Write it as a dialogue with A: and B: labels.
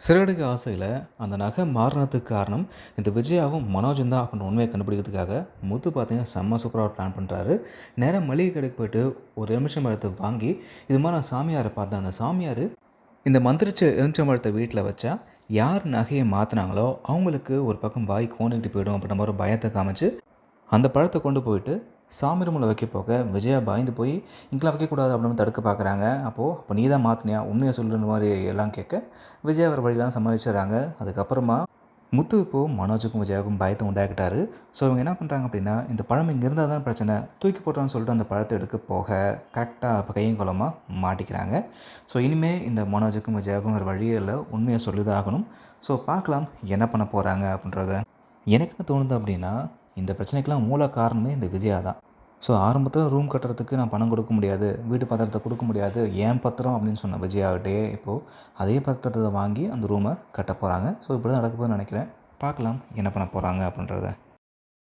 A: சிறகடிக்க ஆசையில் அந்த நகை மாறினதுக்கு காரணம் இந்த விஜயாவும் மனோஜும் தான் அப்படின்ற உண்மையை கண்டுபிடிக்கிறதுக்காக முத்து பார்த்தீங்கன்னா செம்ம சூப்பராக பிளான் பண்ணுறாரு நேராக மளிகை கடைக்கு போயிட்டு ஒரு எலுமிச்சம் பழத்தை வாங்கி இது மாதிரி நான் சாமியாரை பார்த்தேன். அந்த சாமியார் இந்த மந்திரிச்ச எலுமிச்சம் பழத்தை வீட்டில் வச்சா யார் நகையை மாற்றினாங்களோ அவங்களுக்கு ஒரு பக்கம் வாய் கோணிக்கிட்டு போயிடும் அப்படின்ற மாதிரி ஒரு பயத்தை காமிச்சு அந்த பழத்தை கொண்டு போயிட்டு சாமி ரூமில் வைக்க போக விஜயா பயந்து போய் இங்கெல்லாம் வைக்கக்கூடாது அப்படின்னு தடுக்க பார்க்குறாங்க. அப்போது அப்போ நீ தான் மாற்றினியா உண்மையை சொல்லுற மாதிரி எல்லாம் கேட்க விஜயா அவர் வழியெல்லாம் சமாளிச்சிடுறாங்க அதுக்கப்புறமா முத்து இப்போது மனோஜுக்கும் விஜயாவுக்கும் பயத்தை உண்டாக்கிட்டாரு. ஸோ இவங்க என்ன பண்ணுறாங்க அப்படின்னா இந்த பழம் இங்கே இருந்தால் தான் பிரச்சனை தூக்கி போட்டோன்னு சொல்லிட்டு அந்த பழத்தை எடுக்க போக கரெக்டாக இப்போ கையும் குளமாக மாட்டிக்கிறாங்க. ஸோ இனிமேல் இந்த மனோஜுக்கும் விஜயாவுக்கும் ஒரு வழியில் உண்மையை சொல்லி ஆகணும். ஸோ பார்க்கலாம் என்ன பண்ண போகிறாங்க அப்படின்றத. எனக்கு என்ன தோணுது அப்படின்னா இந்த பிரச்சனைக்கெல்லாம் மூல காரணமே இந்த விஜயா தான். ஸோ ஆரம்பத்தில் ரூம் கட்டுறதுக்கு நான் பணம் கொடுக்க முடியாது வீட்டு பத்திரத்தை கொடுக்க முடியாது ஏன் பத்திரம் அப்படின்னு சொன்ன விஜயாகிட்டே இப்போது அதே பத்திரத்தை வாங்கி அந்த ரூமை கட்ட போகிறாங்க ஸோ இப்படி தான் நடக்க போகுதுன்னு நினைக்கிறேன். பார்க்கலாம் என்ன பண்ண போகிறாங்க அப்படின்றத.